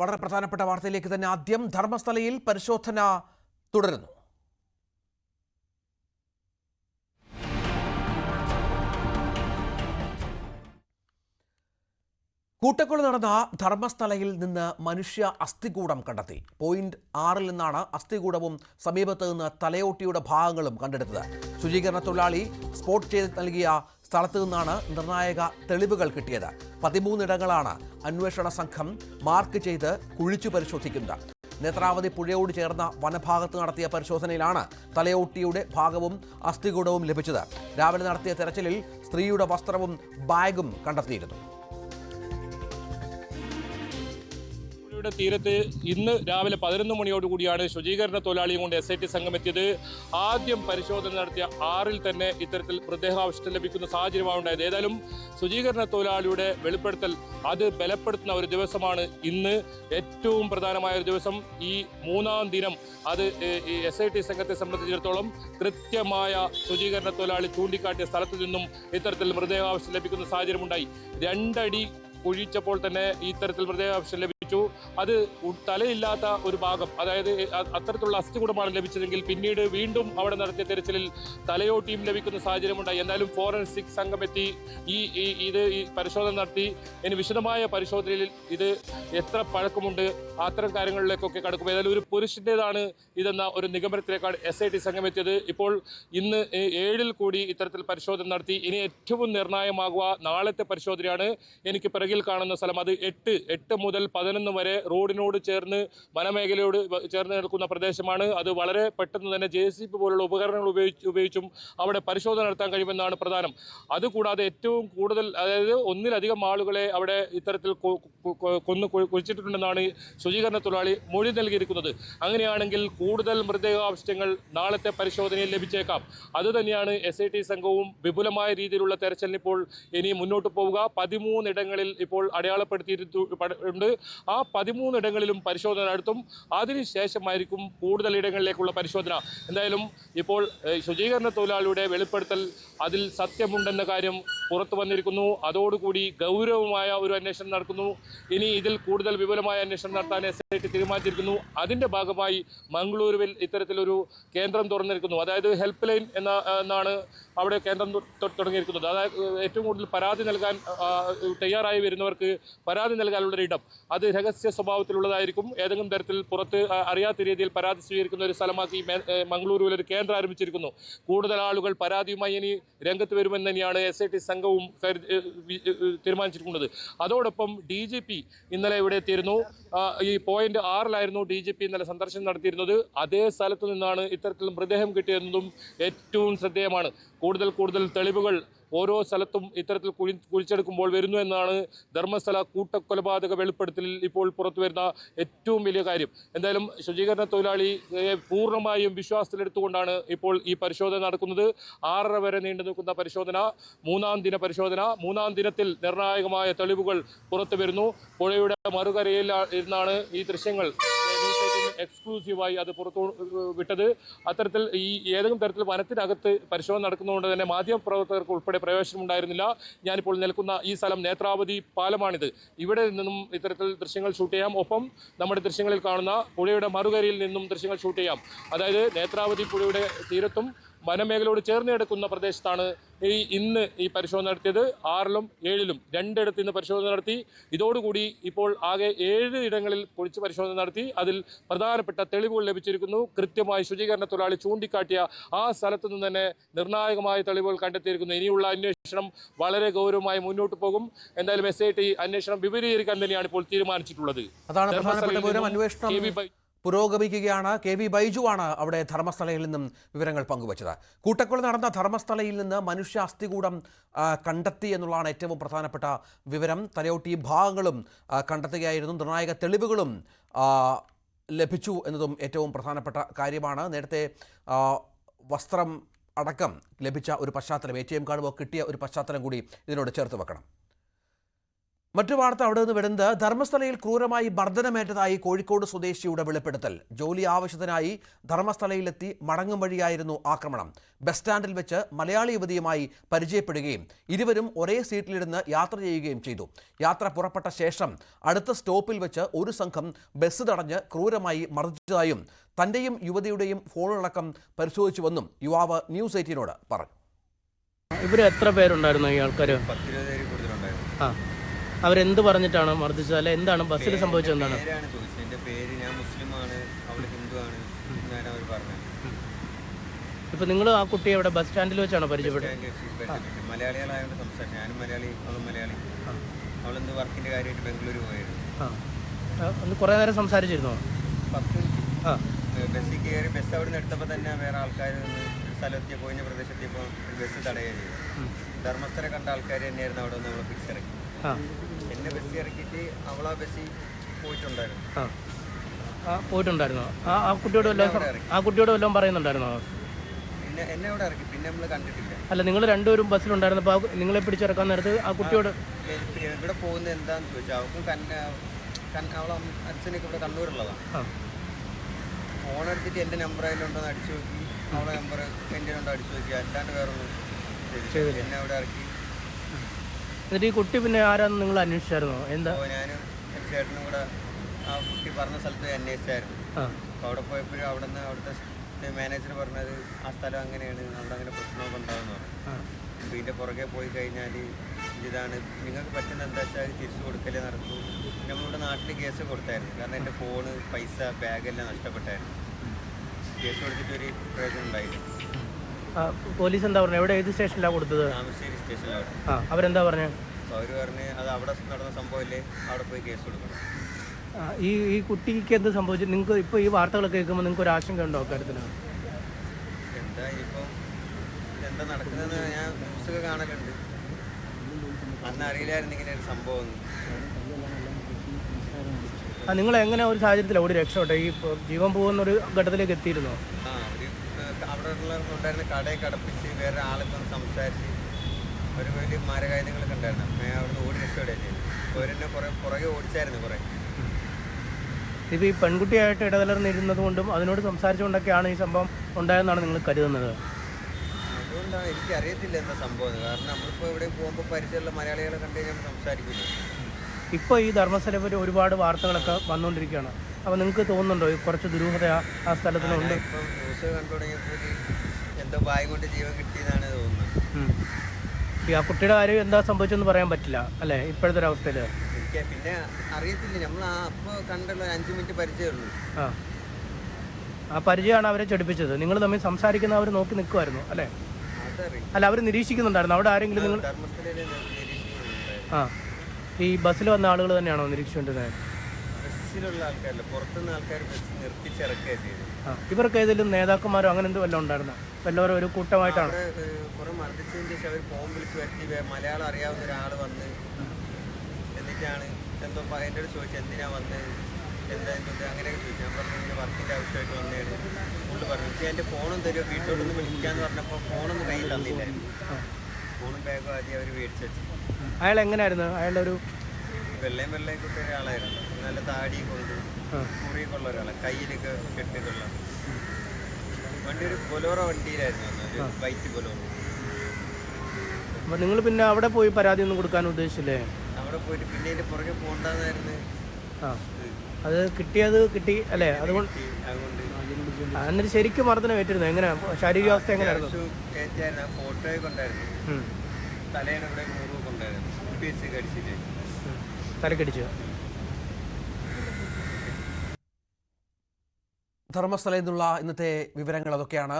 വളരെ പ്രധാനപ്പെട്ട വാർത്തയിലേക്ക് തന്നെ ആദ്യം ധർമ്മസ്ഥലയിൽ പരിശോധന തുടരുന്നു. കൂട്ടക്കൊല നടന്ന ധർമ്മസ്ഥലയിൽ നിന്ന് മനുഷ്യ അസ്ഥികൂടം കണ്ടെത്തി. പോയിന്റ് ആറിൽ നിന്നാണ് അസ്ഥികൂടവും സമീപത്ത് നിന്ന് തലയോട്ടിയുടെ ഭാഗങ്ങളും കണ്ടെടുത്തത്. ശുചീകരണ തൊഴിലാളി സ്പോട്ട് ചെയ്ത് നൽകിയ സ്ഥലത്ത് നിന്നാണ് നിർണായക തെളിവുകൾ കിട്ടിയത്. പതിമൂന്നിടങ്ങളാണ് അന്വേഷണ സംഘം മാർക്ക് ചെയ്ത് കുഴിച്ചു പരിശോധിക്കുന്നത്. നേത്രാവതി പുഴയോട് ചേർന്ന വനഭാഗത്ത് നടത്തിയ പരിശോധനയിലാണ് തലയോട്ടിയുടെ ഭാഗവും അസ്ഥികൂടവും ലഭിച്ചത്. രാവിലെ നടത്തിയ തെരച്ചിലിൽ സ്ത്രീയുടെ വസ്ത്രവും ബാഗും കണ്ടെത്തിയിരുന്നു. പുഴയുടെ തീരത്ത് ഇന്ന് രാവിലെ പതിനൊന്ന് മണിയോടുകൂടിയാണ് ശുചീകരണ തൊഴിലാളിയും കൊണ്ട് എസ് ഐ ടി സംഘം എത്തിയത്. ആദ്യം പരിശോധന നടത്തിയ ആറിൽ തന്നെ ഇത്തരത്തിൽ മൃതദേഹാവശിഷ്ടം ലഭിക്കുന്ന സാഹചര്യമാണ് ഉണ്ടായത്. ഏതായാലും ശുചീകരണ തൊഴിലാളിയുടെ വെളിപ്പെടുത്തൽ അത് ബലപ്പെടുത്തുന്ന ഒരു ദിവസമാണ് ഇന്ന്. ഏറ്റവും പ്രധാനമായ ഒരു ദിവസം ഈ മൂന്നാം ദിനം അത് എസ് ഐ ടി സംഘത്തെ സംബന്ധിച്ചിടത്തോളം കൃത്യമായ ശുചീകരണ തൊഴിലാളി ചൂണ്ടിക്കാട്ടിയ സ്ഥലത്തു നിന്നും ഇത്തരത്തിൽ മൃതദേഹാവശിഷ്ടം ലഭിക്കുന്ന സാഹചര്യമുണ്ടായി. രണ്ടടി കുഴിച്ചപ്പോൾ തന്നെ ഇത്തരത്തിൽ മൃതദേഹാവശിഷ്ടം ലഭിച്ചു അത് തലയില്ലാത്ത ഒരു ഭാഗം അതായത് അത്തരത്തിലുള്ള അസ്ഥി അസ്ഥികൂടമാണ് ലഭിച്ചതെങ്കിൽ പിന്നീട് വീണ്ടും അവിടെ നടത്തിയ തെരച്ചിലിൽ തലയോട്ടിയും ലഭിക്കുന്ന സാഹചര്യമുണ്ടായി. എന്നാലും ഫോറൻസിക് സംഘം എത്തി ഈ ഇത് ഈ പരിശോധന നടത്തി. ഇനി വിശദമായ പരിശോധനയിൽ ഇത് എത്ര പഴക്കമുണ്ട് അത്തരം കാര്യങ്ങളിലേക്കൊക്കെ കടക്കും. ഏതായാലും ഒരു പുരുഷന്റെതാണ് ഇതെന്ന ഒരു നിഗമനത്തിലേക്കാണ് എസ് ഐ ടി സംഘം എത്തിയത്. ഇപ്പോൾ ഇന്ന് ഏഴിൽ കൂടി ഇത്തരത്തിൽ പരിശോധന നടത്തി. ഇനി ഏറ്റവും നിർണായകമാകുക നാളത്തെ പരിശോധനയാണ്. എനിക്ക് പിറകിൽ കാണുന്ന സ്ഥലം. അത് എട്ട് എട്ട് മുതൽ പതിനൊന്ന് വരെ റോഡിനോട് ചേർന്ന് വനമേഖലയോട് ചേർന്ന് നിൽക്കുന്ന പ്രദേശമാണ്. അത് വളരെ പെട്ടെന്ന് തന്നെ ജെ സി പോലുള്ള ഉപകരണങ്ങൾ ഉപയോഗിച്ച് ഉപയോഗിച്ചും അവിടെ പരിശോധന നടത്താൻ കഴിയുമെന്നാണ് പ്രധാനം. അതുകൂടാതെ ഏറ്റവും കൂടുതൽ അതായത് ഒന്നിലധികം ആളുകളെ അവിടെ ഇത്തരത്തിൽ കൊന്നു കുഴിച്ചിട്ടുണ്ടെന്നാണ് ശുചീകരണ തൊഴിലാളി മൊഴി നൽകിയിരിക്കുന്നത്. അങ്ങനെയാണെങ്കിൽ കൂടുതൽ മൃതദേഹാവശിഷ്ടങ്ങൾ നാളത്തെ പരിശോധനയിൽ ലഭിച്ചേക്കാം. അതുതന്നെയാണ് എസ് ഐ ടി സംഘവും വിപുലമായ രീതിയിലുള്ള തെരച്ചിലിന് ഇപ്പോൾ ഇനി മുന്നോട്ട് പോവുക. പതിമൂന്നിടങ്ങളിൽ ഇപ്പോൾ അടയാളപ്പെടുത്തിയിട്ടുണ്ട് ആ പതിമൂന്നിടങ്ങളിലും പരിശോധന നടത്തും. അതിനുശേഷമായിരിക്കും കൂടുതൽ ഇടങ്ങളിലേക്കുള്ള പരിശോധന. എന്തായാലും ഇപ്പോൾ ശുചീകരണ തൊഴിലാളിയുടെ വെളിപ്പെടുത്തൽ അതിൽ സത്യമുണ്ടെന്ന കാര്യം പുറത്തു വന്നിരിക്കുന്നു. അതോടുകൂടി ഗൗരവമായ ഒരു അന്വേഷണം നടക്കുന്നു. ഇനി ഇതിൽ കൂടുതൽ വിപുലമായ അന്വേഷണം നടത്താൻ എസ് ഐ ടി തീരുമാനിച്ചിരിക്കുന്നു. അതിന്റെ ഭാഗമായി മംഗളൂരുവിൽ ഇത്തരത്തിലൊരു കേന്ദ്രം തുറന്നിരിക്കുന്നു. അതായത് ഹെൽപ്പ് ലൈൻ എന്ന എന്നാണ് അവിടെ കേന്ദ്രം തുടങ്ങിയിരിക്കുന്നത്. അതായത് ഏറ്റവും കൂടുതൽ പരാതി നൽകാൻ തയ്യാറായി വരുന്നവർക്ക് പരാതി നൽകാനുള്ളൊരു ഇടം. അത് രഹസ്യ സ്വഭാവത്തിലുള്ളതായിരിക്കും. ഏതെങ്കിലും തരത്തിൽ പുറത്ത് അറിയാത്ത രീതിയിൽ പരാതി സ്വീകരിക്കുന്ന ഒരു സ്ഥലമാക്കി മംഗളൂരുവിൽ ഒരു കേന്ദ്രം ആരംഭിച്ചിരിക്കുന്നു. കൂടുതൽ ആളുകൾ പരാതിയുമായി ഇനി രംഗത്ത് വരുമെന്ന് തന്നെയാണ് എസ് ഐ ടി സംഘവും തീരുമാനിച്ചിരിക്കുന്നത്. അതോടൊപ്പം ഡി ജി പി ഇന്നലെ ഇവിടെ എത്തിയിരുന്നു. ഈ പോയിന്റ് ആറിലായിരുന്നു ഡി ജി പി ഇന്നലെ സന്ദർശനം നടത്തിയിരുന്നത്. അതേ സ്ഥലത്തു നിന്നാണ് ഇത്തരത്തിൽ മൃതദേഹം കിട്ടിയതെന്നതും ഏറ്റവും ശ്രദ്ധേയമാണ്. കൂടുതൽ കൂടുതൽ തെളിവുകൾ ഓരോ സ്ഥലത്തും ഇത്തരത്തിൽ കുഴി കുഴിച്ചെടുക്കുമ്പോൾ വരുന്നു എന്നാണ് ധർമ്മസ്ഥല കൂട്ടക്കൊലപാതക വെളിപ്പെടുത്തലിൽ ഇപ്പോൾ പുറത്തു വരുന്ന ഏറ്റവും വലിയ കാര്യം. എന്തായാലും ശുചീകരണ തൊഴിലാളിയെ പൂർണമായും വിശ്വാസത്തിലെടുത്തുകൊണ്ടാണ് ഇപ്പോൾ ഈ പരിശോധന നടക്കുന്നത്. ആറര വരെ നീണ്ടു നിൽക്കുന്ന പരിശോധന മൂന്നാം ദിന പരിശോധന മൂന്നാം ദിനത്തിൽ നിർണായകമായ തെളിവുകൾ പുറത്തു വരുന്നു. പുഴയുടെ മറുകരയിൽ ഇരുന്നാണ് ഈ ദൃശ്യങ്ങൾ എക്സ്ക്ലൂസീവായി അത് പുറത്തു വിട്ടത്. അത്തരത്തിൽ ഈ ഏതെങ്കിലും തരത്തിൽ വനത്തിനകത്ത് പരിശോധന നടക്കുന്നതുകൊണ്ട് തന്നെ മാധ്യമപ്രവർത്തകർക്ക് ഉൾപ്പെടെ പ്രവേശനം ഉണ്ടായിരുന്നില്ല. ഞാനിപ്പോൾ നിൽക്കുന്ന ഈ സ്ഥലം നേത്രാവതി പാലമാണിത്. ഇവിടെ നിന്നും ഇത്തരത്തിൽ ദൃശ്യങ്ങൾ ഷൂട്ട് ചെയ്യാം. ഒപ്പം നമ്മുടെ ദൃശ്യങ്ങളിൽ കാണുന്ന പുഴയുടെ മറുകരയിൽ നിന്നും ദൃശ്യങ്ങൾ ഷൂട്ട് ചെയ്യാം. അതായത് നേത്രാവതി പുഴയുടെ തീരത്തും വനമേഖലയോട് ചേർന്ന് കിടക്കുന്ന പ്രദേശത്താണ് ഈ ഇന്ന് ഈ പരിശോധന നടത്തിയത്. ആറിലും ഏഴിലും രണ്ടിടത്ത് ഇന്ന് പരിശോധന നടത്തി. ഇതോടുകൂടി ഇപ്പോൾ ആകെ ഏഴ് ഇടങ്ങളിൽ പൊളിച്ച് പരിശോധന നടത്തി. അതിൽ പ്രധാനപ്പെട്ട തെളിവുകൾ ലഭിച്ചിരിക്കുന്നു. കൃത്യമായി ശുചീകരണ തൊഴിലാളി ചൂണ്ടിക്കാട്ടിയ ആ സ്ഥലത്തു നിന്ന് തന്നെ നിർണായകമായ തെളിവുകൾ കണ്ടെത്തിയിരിക്കുന്നു. ഇനിയുള്ള അന്വേഷണം വളരെ ഗൗരവമായി മുന്നോട്ട് പോകും. എന്തായാലും എസ് ഐ ടി അന്വേഷണം വിപുലീകരിക്കാൻ തന്നെയാണ് ഇപ്പോൾ തീരുമാനിച്ചിട്ടുള്ളത്. അതാണ് പുരോഗമിക്കുകയാണ്. കെ വി ബൈജു ആണ് അവിടെ ധർമ്മസ്ഥലയിൽ നിന്നും വിവരങ്ങൾ പങ്കുവച്ചത്. കൂട്ടക്കൊല നടന്ന ധർമ്മസ്ഥലയിൽ നിന്ന് മനുഷ്യ അസ്ഥികൂടം കണ്ടെത്തി എന്നുള്ളതാണ് ഏറ്റവും പ്രധാനപ്പെട്ട വിവരം. തലയോട്ടി ഭാഗങ്ങളും കണ്ടെത്തുകയായിരുന്നു. നിർണായക തെളിവുകളും ലഭിച്ചു എന്നതും ഏറ്റവും പ്രധാനപ്പെട്ട കാര്യമാണ്. നേരത്തെ വസ്ത്രം അടക്കം ലഭിച്ച ഒരു പശ്ചാത്തലം എ ടി എം കാർഡ് കിട്ടിയ ഒരു പശ്ചാത്തലം കൂടി ഇതിനോട് ചേർത്ത് വെക്കണം. മറ്റു വാർത്ത അവിടെ നിന്ന് വരുന്നത് ധർമ്മസ്ഥലയിൽ ക്രൂരമായി മർദ്ദനമേറ്റതായി കോഴിക്കോട് സ്വദേശിയുടെ വെളിപ്പെടുത്തൽ. ജോലി ആവശ്യത്തിനായി ധർമ്മസ്ഥലയിലെത്തി മടങ്ങും വഴിയായിരുന്നു ആക്രമണം. ബസ് സ്റ്റാൻഡിൽ വെച്ച് മലയാളി യുവതിയുമായി പരിചയപ്പെടുകയും ഇരുവരും ഒരേ സീറ്റിലിരുന്ന് യാത്ര ചെയ്യുകയും ചെയ്തു. യാത്ര പുറപ്പെട്ട ശേഷം അടുത്ത സ്റ്റോപ്പിൽ വെച്ച് ഒരു സംഘം ബസ് തടഞ്ഞ് ക്രൂരമായി മർദ്ദിച്ചതായും തന്റെയും യുവതിയുടെയും ഫോണടക്കം പരിശോധിച്ചുവെന്നും യുവാവ് ന്യൂസ് എയ്റ്റീനോട് പറഞ്ഞു. ഇവർ എത്ര പേരുണ്ടായിരുന്നു ഈ ആൾക്കാർ ആ. അവരെന്ത് പറഞ്ഞിട്ടാണ് മർദ്ദിച്ചത്? അല്ലെ എന്താണ് ബസ്സിൽ സംഭവിച്ചത് എന്താണ്? പേരാണ് ചോദിച്ചത്. എന്റെ പേര് ഞാൻ മുസ്ലിമാണ് അവൾ ഹിന്ദുവാണ് എന്നാണ് അവർ പറഞ്ഞത്. ഇപ്പൊ നിങ്ങൾ ആ കുട്ടിയെ ഇവിടെ ബസ് സ്റ്റാൻഡിൽ വെച്ചാണോ പരിചയപ്പെട്ടത്? മലയാളികളായതുകൊണ്ട് സംസാരിച്ചു. ഞാനും മലയാളി അവളും മലയാളി. അവളെന്ത് വർക്കിന്റെ കാര്യമായിട്ട് ബാംഗ്ലൂർ പോയിരുന്നു ആ. ആ, ഒന്ന് കുറേ നേരം സംസാരിച്ചിരുന്നോ? ബസ്സിൽ കയറി ബസ് അവിടെ നിന്ന് എടുത്തപ്പോൾ തന്നെ വേറെ ആൾക്കാർ ഒരു സ്ഥലത്തെത്തിയപ്പോൾ പോയിന്ന ബസ് തടയുകയും ചെയ്തു. ധർമ്മസ്ഥല കണ്ട ആൾക്കാർ തന്നെയായിരുന്നു അവിടെ നിന്ന് നമ്മൾ പിടിച്ചിറക്കി ആ എന്നെ ബസ് ഇറക്കിയിട്ട് അവളാ ബസ്സിൽ പോയിട്ടുണ്ടായിരുന്നു. ആ. ആ പോയിട്ടുണ്ടായിരുന്നോ? ആ ആ കുട്ടിയോട് വല്ലതും ആ കുട്ടിയോട് വല്ലതും പറയുന്നുണ്ടായിരുന്നോ? പിന്നെ എന്നെ അവിടെ ഇറക്കി. പിന്നെ നമ്മൾ കണ്ടിട്ടില്ല. അല്ല നിങ്ങൾ രണ്ടുപേരും ബസ്സിലുണ്ടായിരുന്നപ്പോൾ ആ നിങ്ങളെ പിടിച്ചിറക്കാൻ നേരത്ത് ആ കുട്ടിയോട് എ- എവിടെ പോകുന്നത് എന്താന്ന് ചോദിച്ചാൽ അവൾക്കും കന്ന കന്ന അവളെ അമ്മ- അച്ഛനൊക്കെ ഇവിടെ കണ്ണൂരുള്ളതാണ് ആ. ഫോൺ എടുത്തിട്ട് എന്റെ നമ്പർ അതിലുണ്ടോ എന്ന് അടിച്ചു നോക്കി അവളെ നമ്പർ എന്റെ ഉണ്ടോ അടിച്ചു നോക്കി അല്ലാണ്ട് വേറെ ഒന്നും ചെയ്തില്ല. എന്നെ അവിടെ ഇറക്കി. എന്നിട്ട് ഈ കുട്ടി പിന്നെ ആരാന്ന് നിങ്ങൾ അന്വേഷിച്ചായിരുന്നോ? എന്താ? അപ്പോൾ ഞാനും ചേട്ടനും കൂടെ ആ കുട്ടി പറഞ്ഞ സ്ഥലത്ത് അന്വേഷിച്ചായിരുന്നു. ആ. അപ്പോൾ അവിടെ പോയപ്പോഴും അവിടെ നിന്ന് അവിടുത്തെ മാനേജർ പറഞ്ഞത് ആ സ്ഥലം അങ്ങനെയാണ് അവിടെ അങ്ങനെ പ്രശ്നമൊക്കെ ഉണ്ടാകുമെന്ന് പറഞ്ഞു. ആ. അപ്പോൾ ഇതിന്റെ പുറകെ പോയി കഴിഞ്ഞാൽ ഇതാണ്. നിങ്ങൾക്ക് പറ്റുന്ന എന്താ വെച്ചാൽ തിരിച്ചു കൊടുക്കലേ നടക്കൂ. നമ്മളിവിടെ നാട്ടിൽ കേസ് കൊടുത്തായിരുന്നു. കാരണം എന്റെ ഫോണ് പൈസ ബാഗെല്ലാം നഷ്ടപ്പെട്ടായിരുന്നു. കേസ് കൊടുത്തിട്ട് ഒരു പ്രയോജനം ഉണ്ടായില്ല. പോലീസ് എന്താ പറഞ്ഞത് എവിടെ ഏത് സ്റ്റേഷനിലാണ് കൊടുത്തത്? താമരശ്ശേരി സ്റ്റേഷനിലാണ് ആ അവരെന്താ പറഞ്ഞത് അവർ പറഞ്ഞ് അത് അവിടെ നടന്ന സംഭവമല്ലേ? അവിടെ പോയി കേസ് കൊടുക്കണം. ആ, ഈ ഈ കുട്ടിക്ക് എന്ത് സംഭവിച്ചു? നിങ്ങൾക്ക് ഇപ്പോൾ ഈ വാർത്തകളൊക്കെ കേൾക്കുമ്പോൾ നിങ്ങൾക്ക് ഒരു ആശങ്ക ഉണ്ടോ കാര്യത്തിന് എന്താ ഇനിയിപ്പം എന്താ നടക്കുന്നതെന്ന് ഞാൻ ന്യൂസൊക്കെ കാണലുണ്ട്. അന്ന് അറിയില്ലായിരുന്നു ഇങ്ങനെ ഒരു സംഭവം. ആ നിങ്ങൾ എങ്ങനെ ഒരു സാഹചര്യത്തിൽ ഓടി രക്ഷപ്പെട്ടെ? ഈ ഇപ്പൊ ജീവൻ പോകുന്ന ഒരു ഘട്ടത്തിലേക്ക് എത്തിയിരുന്നോ? ആ ഒരു ഏഹ്, കടയിൽ കടപ്പിച്ച് വേറെ ആളെ വന്ന് സംസാരിച്ച് ഒരു വലിയ മാരകായുധങ്ങളൊക്കെ ഉണ്ടായിരുന്നു. അപ്പം അവിടുന്ന് ഓടി രക്ഷപ്പെടുകയല്ലേ അപ്പോൾ അവരെന്നെ കുറേ പുറകെ ഓടിച്ചായിരുന്നു കുറേ. ഇപ്പോൾ ഈ പെൺകുട്ടിയായിട്ട് ഇടകലർന്നിരുന്നത് കൊണ്ടും അതിനോട് സംസാരിച്ചുകൊണ്ടൊക്കെയാണ് ഈ സംഭവം ഉണ്ടായതെന്നാണ് നിങ്ങൾ കരുതുന്നത്? അതുകൊണ്ടാണ് എനിക്ക് അറിയത്തില്ല എന്താ സംഭവം. കാരണം നമ്മളിപ്പോൾ എവിടെയും പോകുമ്പോൾ പരിചയമുള്ള മലയാളികളെ കണ്ടു കഴിഞ്ഞാൽ സംസാരിക്കില്ല ഇപ്പോൾ ഈ ധർമ്മസ്ഥലയെ പറ്റി ഒരുപാട് വാർത്തകളൊക്കെ വന്നുകൊണ്ടിരിക്കുകയാണ്. അപ്പോൾ നിങ്ങൾക്ക് തോന്നുന്നുണ്ടോ? ഈ കുറച്ച് ദുരൂഹത ആ- സ്ഥലത്തിനുണ്ട്. എന്തോ ഭാഗ്യം കൊണ്ട് ജീവൻ തോന്നുന്നത്. ഈ ആ കുട്ടിയുടെ കാര്യം എന്താ സംഭവിച്ചെന്ന് പറയാൻ പറ്റില്ല അല്ലേ? ഇപ്പോഴത്തെ ഒരു അവസ്ഥയിൽ പിന്നെ അറിയത്തില്ല. നമ്മൾ ആ അപ്പോൾ കണ്ടുള്ള അഞ്ച് മിനിറ്റ് പരിചയമുള്ളൂ. ആ. ആ പരിചയമാണ് അവരെ ചടിപ്പിച്ചത്. നിങ്ങൾ തമ്മിൽ സംസാരിക്കുന്ന അവർ നോക്കി നിൽക്കുമായിരുന്നു അല്ലേ? അല്ല അവർ നിരീക്ഷിക്കുന്നുണ്ടായിരുന്നു. അവിടെ ആരെങ്കിലും നിങ്ങൾ ആ. ഈ ബസ്സിൽ വന്ന ആളുകൾ തന്നെയാണോ നിരീക്ഷിച്ചുകൊണ്ടിരുന്നത്? ബസ്സിലുള്ള ആൾക്കാരല്ല. പുറത്തുനിന്ന് ആൾക്കാർ ബസ് നിർത്തിച്ചിറക്കുക ചെയ്തു ഇവർക്ക് ഏതെങ്കിലും നേതാക്കന്മാരോ അങ്ങനെ എന്തോ വല്ലതും ഉണ്ടായിരുന്നു? വല്ലവരും ഒരു കൂട്ടമായിട്ടാണ്? കുറെ മർദ്ദിച്ചതിന് ശേഷം അവർ ഫോൺ വിളിച്ച് വരുത്തി മലയാളം അറിയാവുന്ന ഒരാൾ വന്ന് എന്നിട്ടാണ് എന്തോ എന്റെ അടുത്ത് ചോദിച്ചു എന്തിനാ വന്ന്? എന്താ എന്തുണ്ട് അങ്ങനെയൊക്കെ ചോദിച്ചു. ഞാൻ പറഞ്ഞു ഇങ്ങനെ വർക്കിന്റെ ആവശ്യമായിട്ട് വന്നതാണ്. പുള്ളി പറഞ്ഞു എനിക്ക് എന്റെ ഫോണും തരുമോ? വീട്ടിലോട്ടൊന്ന് വിളിക്കാന്ന് പറഞ്ഞപ്പോൾ ഫോണൊന്നും കയ്യിൽ തന്നില്ലായിരുന്നു. ഫോണും ബാഗും ആദ്യം അവർ മേടിച്ച് വെച്ചു. അയാൾ എങ്ങനെയായിരുന്നു അയാളുടെ ഒരു വെള്ളയും വെള്ളയും കിട്ടിയ ഒരാളായിരുന്നു. നല്ല താടിയും കൊണ്ട്. മുറിയൊക്കെ ഉള്ള ഒരാളാണ് കയ്യിലൊക്കെ കെട്ടിയിട്ടുള്ള വണ്ടി ഒരു ബൊലോറോ വണ്ടിയിലായിരുന്നു ഒരു വൈറ്റ് ബൊലോറോ അപ്പോൾ നിങ്ങൾ പിന്നെ അവിടെ പോയി പരാതി ഒന്നും കൊടുക്കാൻ ഉദ്ദേശിച്ചില്ലേ? അവിടെ പോയിട്ട് പിന്നെ ഇതിന്റെ പുറകെ പോണ്ടെന്നായിരുന്നു ആ. അത് കിട്ടിയത് കിട്ടി അല്ലേ? അതുകൊണ്ട് എന്നിട്ട് ശരിക്കും മർദ്ദനം ഏറ്റിരുന്നു? എങ്ങനെയാ ശാരീരികാവസ്ഥ എങ്ങനെയായിരുന്നു ഫോട്ടോ കൊണ്ടായിരുന്നു കൊണ്ടായിരുന്നു തലേനെ ഇവിടെ ഉം. തലക്കടിച്ചു ധർമ്മസ്ഥലയിൽ നിന്നുള്ള ഇന്നത്തെ വിവരങ്ങൾ അതൊക്കെയാണ്.